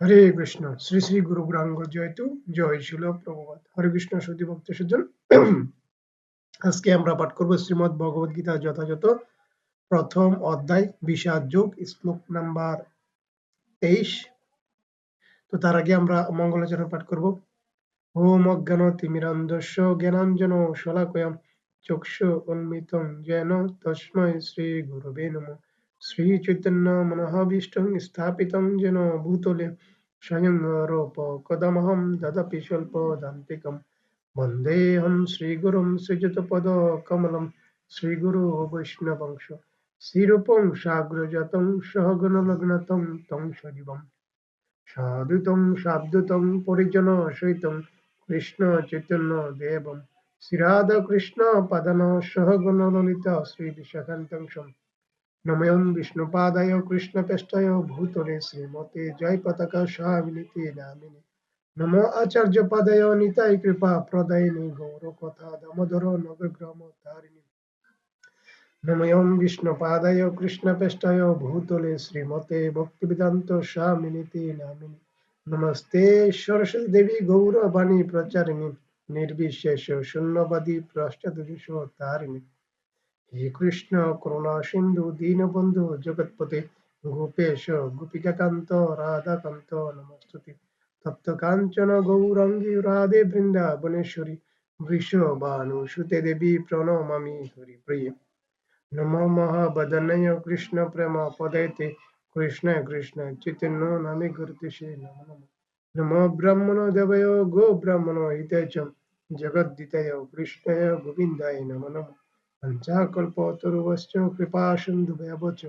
হরে কৃষ্ণ। শ্রী শ্রী গুরু গ্রাঙ্গ জয়তু। জয় শিল প্রভুপাত হরে কৃষ্ণ সুদী ভক্ত সুজন আজকে আমরা পাঠ করব শ্রীমদ ভগবদ গীতা যথাযথ প্রথম অধ্যায়, বিষাদ যোগ, শ্লোক নাম্বার তেইশ। তো তার আগে আমরা মঙ্গলাচরণ পাঠ করব। হোম অজ্ঞান তিমিরান্ধস্য জ্ঞানাঞ্জন শলাকয়ম। চক্ষু উন্মিতং যেন তস্মৈ শ্রী গুরুবে নমঃ। श्रीचैतन्यमनःभीष्टं स्थापितं येन भूतले स्वयं कदमहं ददपि स्वल्पदान्तिकं वन्देऽहं श्रीगुरुं सृजतपदकमलं श्रीगुरो वैष्णवंश शिरूपं साग्रजातं सहगणलग्नतं तं सजीवं साधुतं साब्दुतं परिजनसहितं कृष्णचैतन्यदेवं श्रीराधकृष्णपदन सहगणललिता श्रीविशाखान्तं নময়ং বিষ্ণুপাদায় কৃষ্ণপেষ্টায় ভূতলে শ্রীমতে জয় পতাকা স্বামিনীতি নামিনী নম আচার্য পাদায় নিতাই কৃপা প্রদায়িনী গৌর কথা দামোদর নবগ্রাম তারিণী। নময়ং বিষ্ণুপাদায় কৃষ্ণপেষ্টায় ভূতলে শ্রীমতে ভক্তিবেদান্ত স্বামিনীতি নামিনী নমস্তে সরস্বতী দেবী গৌরবাণী প্রচারিণী। নির্বিশেষ শূন্যবাদী পশ্চাৎ তারিণী। হে কৃষ্ণ করুণা সিন্ধু দীনবন্ধু জগৎপতি গোপেশ গোপিকাকান্ত রাধাকান্ত নমস্তুতি। তপ্ত কাঞ্চন গৌরাঙ্গী রাধে বৃন্দাবনেশ্বরী বৃষভানু সুতে দেবী প্রণমামি হরিপ্রিয়। নম মহাবদনয় কৃষ্ণ প্রেম পদয়তে কৃষ্ণ কৃষ্ণ চৈতন্য নামে গুরুতিষে নম নম। নম ব্রাহ্মণ দেবয় গো ব্রাহ্মণ হিতায় চ জগদ্দিতয় কৃষ্ণয় গোবিন্দায় নম। পঞ্চাকল্পতরুশ্চ কৃপা সিন্ধুভ্যবচ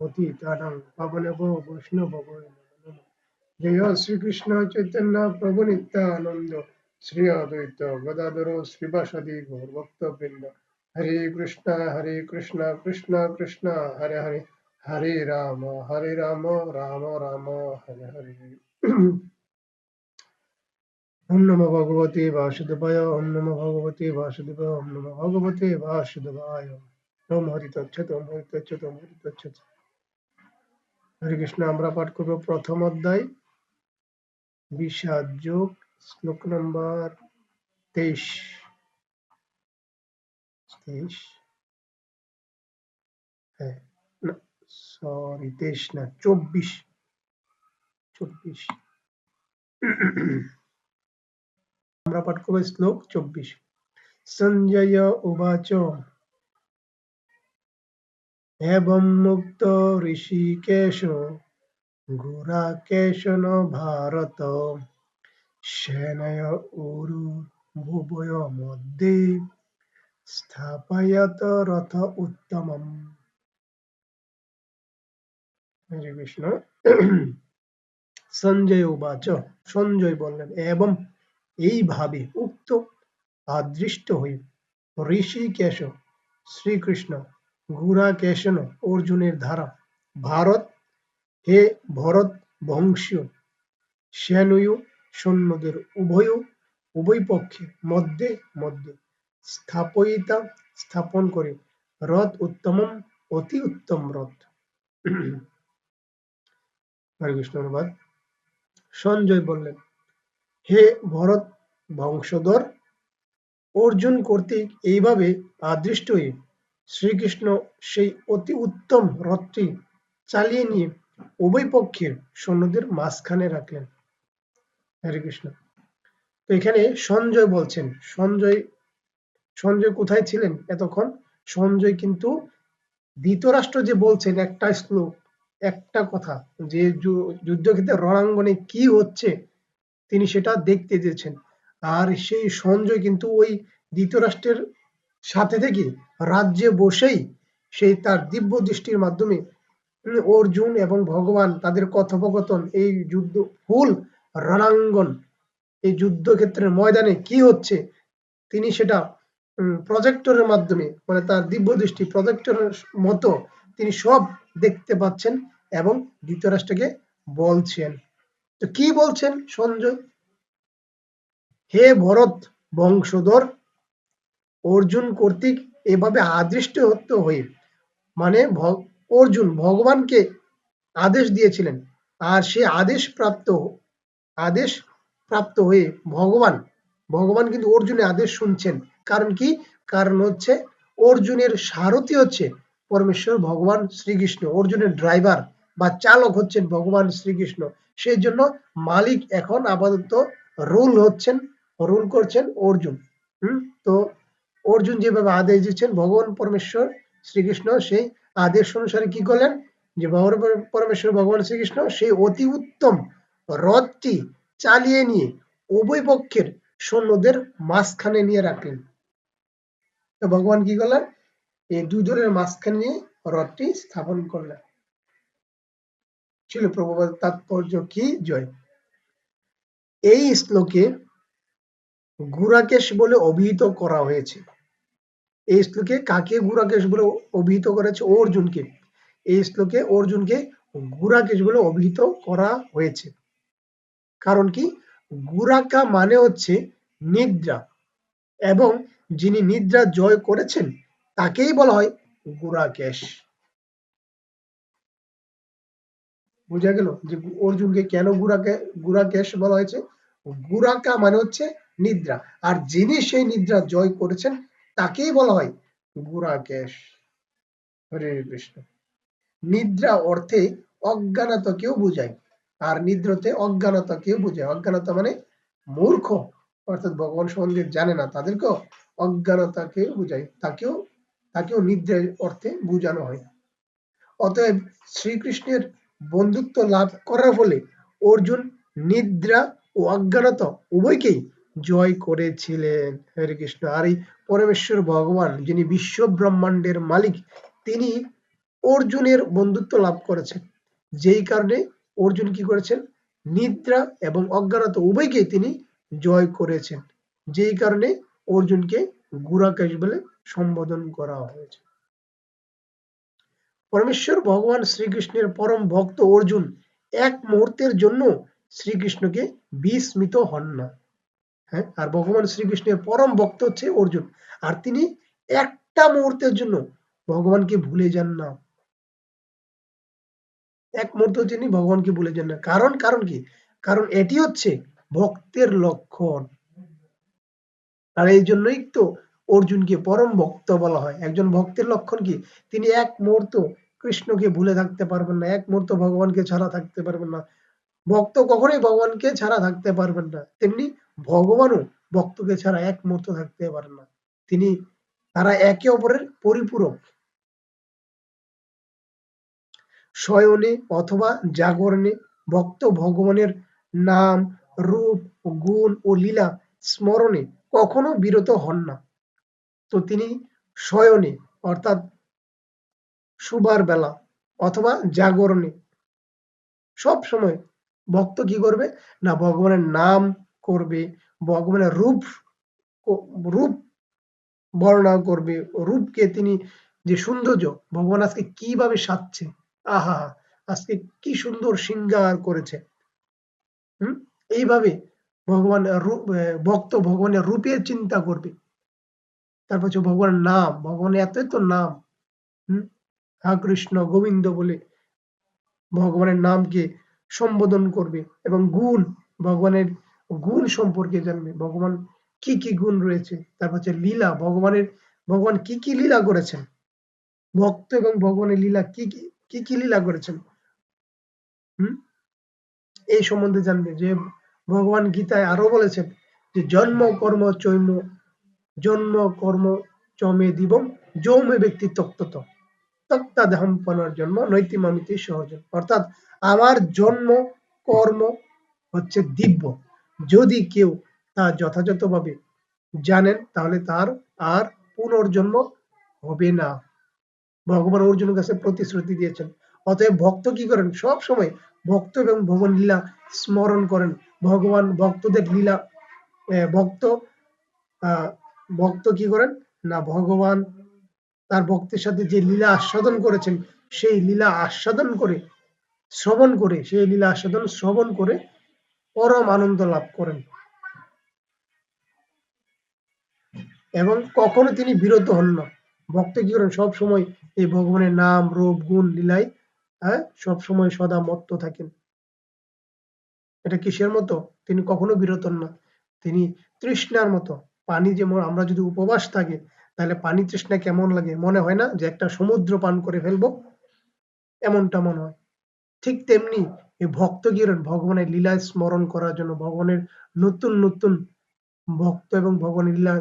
পতিতানাং পাবনেব বৈষ্ণব জয় শ্রীকৃষ্ণ চৈতন্য প্রভু নিত্যানন্দ শ্রী অদ্বৈত গদাধর শ্রীবাসাদি গৌরভক্ত বৃন্দ হরে কৃষ্ণ হরে কৃষ্ণ কৃষ্ণ কৃষ্ণ হরে হরে হরে রাম হরে রাম রাম রাম হরে হরে ওম নমো ভগবতে বাসুদেবায় ওম নমো ভগবতে বাসুদেবায় ওম নমো ভগবতে বাসুদেবায় ওম হরি তচ্ছত ওম হরি তচ্ছত ওম হরি তচ্ছত হরে কৃষ্ণ আমরা পাঠ করব প্রথম অধ্যায়, বিষাদ যোগ, শ্লোক নম্বর তেইশ। তেইশ? হ্যাঁ সরি তেইশ না, চব্বিশ। চব্বিশ। আমরা পাঠ করব শ্লোক চব্বিশ। সঞ্জয় উবাচ। এবং মুক্ত ঋষিকেশ, গুরাকেশন ভারত। সেনয় উরু ভুবয় মধ্যে স্থাপয়ত রথ উত্তম কৃষ্ণ। সঞ্জয় উবাচ। সঞ্জয় বললেন এবং এইভাবে উক্ত আদৃষ্ট হয়ে ঋষিকেশ, শ্রীকৃষ্ণ গুড়াকেশন অর্জুনের ধারা, ভারত, হে ভরত বংশীয় সেনয় সৈন্যদের উভয় উভয় পক্ষে মধ্যে মধ্যে স্থাপয়িতা স্থাপন করে রথ উত্তম অতি উত্তম রথ। হরে কৃষ্ণ অনুবাদ সঞ্জয় বললেন হে ভরত বংশধর, অর্জুন কর্তৃক এইভাবে আদৃষ্ট হয়ে শ্রীকৃষ্ণ সেই অতি উত্তম রথটি চালিয়ে নিয়ে উভয় পক্ষের সৈন্যদের মাঝখানে রাখলেন। হরে কৃষ্ণ। তো এখানে সঞ্জয় বলছেন, সঞ্জয় সঞ্জয় কোথায় ছিলেন এতক্ষণ? সঞ্জয় কিন্তু ধৃতরাষ্ট্র যে বলছেন, একটা শ্লোক, একটা কথা যে, যুদ্ধক্ষেত্রে রণাঙ্গনে কি হচ্ছে তিনি সেটা দেখতে চেয়েছেন। আর সেই সঞ্জয় কিন্তু ওই ধৃতরাষ্ট্রের সাথে থেকে রাজ্যে বসেই সেই তার দিব্য দৃষ্টির মাধ্যমে অর্জুন এবং ভগবান তাদের কথোপকথন, এই যুদ্ধ, ফুল রণাঙ্গন, এই যুদ্ধক্ষেত্রের ময়দানে কি হচ্ছে, তিনি সেটা প্রজেক্টরের মাধ্যমে মানে তার দিব্য দৃষ্টি প্রজেক্টরের মতো তিনি সব দেখতে পাচ্ছেন এবং ধৃতরাষ্ট্রকে বলছেন। কি বলছেন সঞ্জয়? হে ভরত বংশধর, অর্জুন কর্তৃক এভাবে আদিষ্ট হয়ে মানে অর্জুন ভগবানকে আদেশ দিয়েছিলেন। আর সে আদেশ প্রাপ্ত আদেশ প্রাপ্ত হয়ে ভগবান ভগবান কিন্তু অর্জুনের আদেশ শুনছেন। কারণ কি? কারণ হচ্ছে অর্জুনের সারথি হচ্ছে পরমেশ্বর ভগবান শ্রীকৃষ্ণ, অর্জুনের ড্রাইভার বা চালক হচ্ছেন ভগবান শ্রীকৃষ্ণ। সেই জন্য মালিক এখন আপাতত রুল হচ্ছেন, রুল করছেন অর্জুন। হুম? তো অর্জুন যেভাবে আদেশ দিচ্ছেন, ভগবান পরমেশ্বর শ্রীকৃষ্ণ সেই আদেশ অনুসারে কি করলেন? যে ভগবান পরমেশ্বর, ভগবান শ্রীকৃষ্ণ সেই অতি উত্তম রথটি চালিয়ে নিয়ে উভয় পক্ষের সৈন্যদের মাঝখানে নিয়ে রাখলেন। তো ভগবান কি করলেন? এই দলের মাঝখানে নিয়ে রথটি স্থাপন করলেন। ছিল প্রভুপাদ তাৎপর্য কি? জয়। এই শ্লোকে গুরাকেশ বলে অভিহিত করা হয়েছে। এই শ্লোকে কাকে গুরাকেশ বলে অভিহিত করেছে? অর্জুনকে। এই শ্লোকে অর্জুনকে গুরাকেশ বলে অভিহিত করা হয়েছে। কারণ কি? গুরাকা মানে হচ্ছে নিদ্রা। এবং যিনি নিদ্রা জয় করেছেন, তাকেই বলা হয় গুরাকেশ। বোঝা গেল যে অর্জুনকে কেন গুরাকে গুরাকেশ বলা হয়েছে? গুরাকা মানে হচ্ছে নিদ্রা। আর যিনি সেই নিদ্রা জয় করেছেন, তাকেই বলা হয় গুরাকেশ হরে কৃষ্ণ। নিদ্রা অর্থে অজ্ঞানতাকেও বোঝায়। আর নিদ্রতে অজ্ঞানতাকেও বোঝায়। অজ্ঞানতা মানে মূর্খ। অর্থাৎ ভগবান সম্বন্ধে জানে না, তাদেরকেও অজ্ঞানতাকেও বোঝায়। তাকেও তাকেও নিদ্রার অর্থে বোঝানো হয়। অতএব শ্রীকৃষ্ণের বন্ধুত্ব লাভ করার ফলে অর্জুন নিদ্রা ও অজ্ঞানতা উভয়কেই জয় করেছিলেন। হরে কৃষ্ণ। আর এই পরমেশ্বর ভগবান যিনি বিশ্ব ব্রহ্মাণ্ডের মালিক, তিনি অর্জুনের বন্ধুত্ব লাভ করেছেন। যেই কারণে অর্জুন কি করেছেন? নিদ্রা এবং অজ্ঞানতা উভয়কে তিনি জয় করেছেন। যেই কারণে অর্জুনকে গুরাকেশ বলে সম্বোধন করা হয়েছে। পরমেশ্বর ভগবান শ্রীকৃষ্ণের পরম ভক্ত অর্জুন এক মুহূর্তের জন্য শ্রীকৃষ্ণকে বিস্মিত হন না। হ্যাঁ আর ভগবান শ্রীকৃষ্ণের পরম ভক্ত হচ্ছে অর্জুন। আর তিনি একটা মুহূর্তের জন্য ভগবানকে ভুলে যান না। এক মুহূর্ত তিনি ভগবানকে ভুলে যান না। কারণ কারণ কি? কারণ এটি হচ্ছে ভক্তের লক্ষণ। আর এই জন্যই তো অর্জুনকে পরম ভক্ত বলা হয়। একজন ভক্তের লক্ষণ কি? তিনি এক মুহূর্ত কৃষ্ণকে ভুলে থাকতে পারবেন না, এক মুহূর্ত ভগবানকে ছাড়া থাকতে পারবেন না। ভক্ত কখনোই ভগবানকে ছাড়া থাকতে পারবেন না। তেমনি ভগবানও ভক্তকে ছাড়া এক মুহূর্ত থাকতে পারেন না। তিনি, তারা একে অপরের পরিপূরক। শয়নে অথবা জাগরণে ভক্ত ভগবানের নাম, রূপ, গুণ ও লীলা স্মরণে কখনো বিরত হন না। তো তিনি শয়নে অর্থাৎ সুবার বেলা অথবা জাগরণে। সব সময় ভক্ত কি করবে? না, ভগবানের নাম করবে, ভগবানের রূপ রূপ বর্ণনা করবে, রূপকে তিনি যে সৌন্দর্য, ভগবান আজকে কীভাবে সাজছে? আহা, আজকে কি সুন্দর সিঙ্গার করেছে। হম? এইভাবে ভগবান ভক্ত ভগবানের রূপের চিন্তা করবে। তারপর ভগবানের নাম, ভগবানের এত এত নাম। হম? হা কৃষ্ণ গোবিন্দ বলে ভগবানের নামকে সম্বোধন করবে এবং গুণ, ভগবানের গুণ সম্পর্কে জানবে। ভগবান কি কি গুণ রয়েছে? তারপর হচ্ছে লীলা, ভগবানের, ভগবান কি কি লীলা করেছেন? ভক্ত এবং ভগবানের লীলা কি কি কি কি লীলা করেছেন? হম? এই সম্বন্ধে জানবে যে ভগবান গীতায় আরও বলেছেন যে, জন্ম কর্ম চৈম, জন্ম কর্ম চমে দিবম যৌমে ব্যক্তি তক্তত। তক্তাদেহম্পনার জন্ম নৈতিমামিতি সহজ। অর্থাৎ আমার জন্ম, কর্ম হচ্ছে দিব্য। যদি কেউ তা যথাযথভাবে জানেন, তাহলে তার আর পুনর্জন্ম হবে না। ভগবান অর্জুনের কাছে প্রতিশ্রুতি দিয়েছেন। অতএব ভক্ত কি করেন? সব সময় ভক্ত এবং ভগবান লীলা স্মরণ করেন। ভগবান ভক্তদের লীলা ভক্ত ভক্ত কি করেন? না, ভগবান তার ভক্তের সাথে যে লীলা আস্বাদন করেছেন, সেই লীলা আস্বাদন করে, শ্রবণ করে, সেই লীলা আস্বাদন শ্রবণ করে পরম আনন্দ লাভ করেন। এবং কখনো তিনি বিরত হন না। ভক্ত কি করেন? সব সময় এই ভগবানের নাম, রূপ, গুণ লীলায় হ্যাঁ সব সময় সদা মত্ত থাকেন। এটা কিসের মতো? তিনি কখনো বিরতন না। তিনি তৃষ্ণার মতো। পানি যেমন আমরা যদি উপবাস থাকি তাহলে পানি তৃষ্ণা কেমন লাগে? মনে হয় না যে একটা সমুদ্র পান করে ফেলব? এমনটা মনে হয়। ঠিক তেমনি এই ভক্তগিরণ ভগবানের লীলা স্মরণ করার জন্য, ভগবানের নতুন নতুন ভক্ত এবং ভগবানের লীলা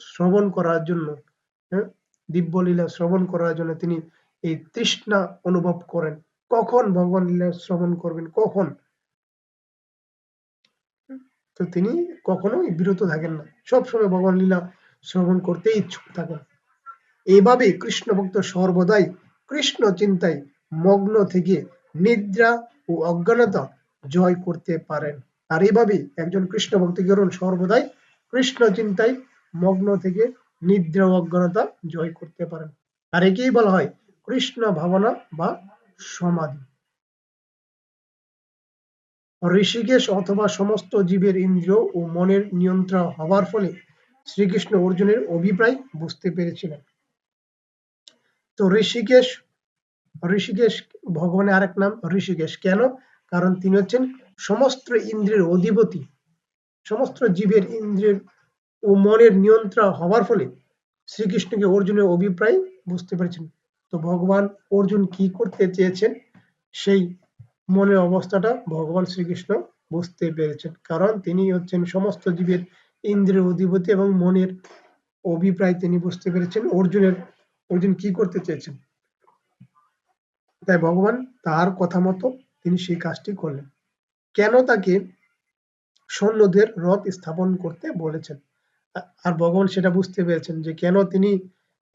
শ্রবণ করার জন্য হ্যাঁ? দিব্য লীলা শ্রবণ করার জন্য তিনি এই তৃষ্ণা অনুভব করেন। কখন ভগবান লীলা শ্রবণ করবেন? কখন? তো তিনি কখনোই বিরত থাকেন না। সবসময় ভগবান লীলা শ্রবণ করতে ইচ্ছুক থাকেন এইভাবে কৃষ্ণ ভক্ত সর্বদাই কৃষ্ণ চিন্তায় মগ্ন থেকে নিদ্রা ও অজ্ঞানতা জয় করতে পারেন। আর এইভাবে একজন কৃষ্ণ ভক্ত গরুণ সর্বদাই কৃষ্ণ চিন্তায় মগ্ন থেকে নিদ্রা ও অজ্ঞানতা জয় করতে পারেন। আর একেই বলা হয় কৃষ্ণ ভাবনা বা সমাধি। ঋষিকেশ অথবা সমস্ত জীবের ইন্দ্রিয় ও মনের নিয়ন্ত্রণ হওয়ার ফলে শ্রীকৃষ্ণ অর্জুনের অভিপ্রায় বুঝতে পেরেছিলেন। তো ঋষিকেশ ঋষিকেশ ভগবানের আরেক নাম ঋষিকেশ। কেন? কারণ তিনি হচ্ছেন সমস্ত ইন্দ্রিয়ের অধিপতি। সমস্ত জীবের ইন্দ্রিয়ের ও মনের নিয়ন্ত্রণ হওয়ার ফলে শ্রীকৃষ্ণকে অর্জুনের অভিপ্রায় বুঝতে পেরেছেন। তো ভগবান অর্জুন কি করতে চেয়েছেন? সেই মনের অবস্থাটা ভগবান শ্রীকৃষ্ণ বুঝতে পেরেছেন। কারণ তিনি হচ্ছেন সমস্ত জীবের ইন্দ্রিয়ের অধিপতি এবং মনের অভিপ্রায় তিনি বুঝতে পেরেছেন। অর্জুনের, অর্জুন কি করতে চেয়েছেন? তাই ভগবান তার কথা মতো তিনি সেই কাজটি করলেন। কেন তাকে সৈন্যদের রথ স্থাপন করতে বলেছেন? আর ভগবান সেটা বুঝতে পেরেছেন যে কেন তিনি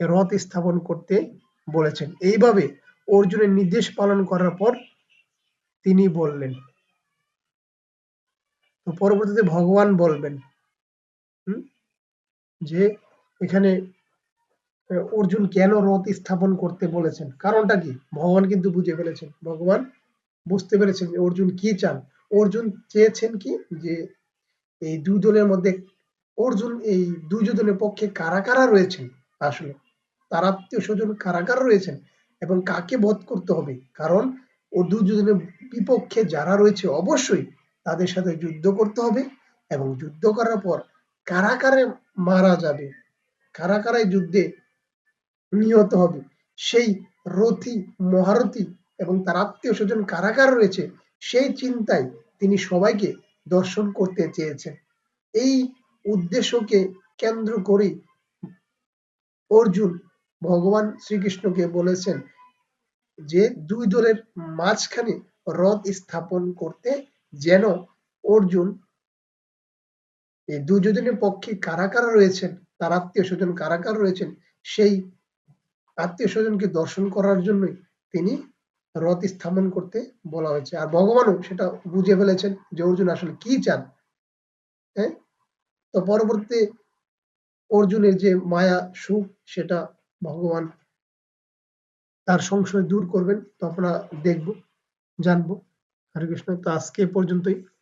রথ স্থাপন করতে বলেছেন। এইভাবে অর্জুনের নির্দেশ পালন করার পর তিনি বললেন। তো পরবর্তীতে ভগবান বলবেন যে এখানে অর্জুন কেন রথ স্থাপন করতে বলেছেন? কারণটা কি? ভগবান কিন্তু বুঝে ফেলেছেন। ভগবান বুঝতে পেরেছেন যে অর্জুন কি চান। অর্জুন চেয়েছেন কি? যে এই দুই দলের মধ্যে অর্জুন, এই দুর্যোধনের পক্ষে কারা কারা রয়েছেন আসলে? তার আত্মীয় স্বজন কারা কারা রয়েছেন এবং কাকে বধ করতে হবে? কারণ ও দুর্যোধনের বিপক্ষে যারা রয়েছে অবশ্যই তাদের সাথে যুদ্ধ করতে হবে এবং যুদ্ধ করার পর কারা কারে মারা যাবে। কারা কারাই যুদ্ধে নিহত হবে, সেই রথী, মহারথী এবং তার আত্মীয় স্বজন কারা কারা রয়েছে, সেই চিন্তায় তিনি সবাইকে দর্শন করতে চেয়েছেন। এই উদ্দেশ্যকে কেন্দ্র করে অর্জুন ভগবান শ্রীকৃষ্ণকে বলেছেন যে, দুই দলের মাঝখানে রথ স্থাপন করতে যেন অর্জুন এই দুর্যোধনের পক্ষে কারা কারা রয়েছেন, তার আত্মীয় স্বজন কারা কারা রয়েছেন, সেই আত্মীয় স্বজনকে দর্শন করার জন্যই তিনি রথ স্থাপন করতে বলা হয়েছে। আর ভগবানও সেটা বুঝে ফেলেছেন যে অর্জুন আসলে কি চান হ্যাঁ? তো পরবর্তী অর্জুনের যে মায়া, সুখ, সেটা ভগবান তার সংশয় দূর করবেন। তো আমরা দেখব, জানব। হরে কৃষ্ণ। তো আজকে পর্যন্তই।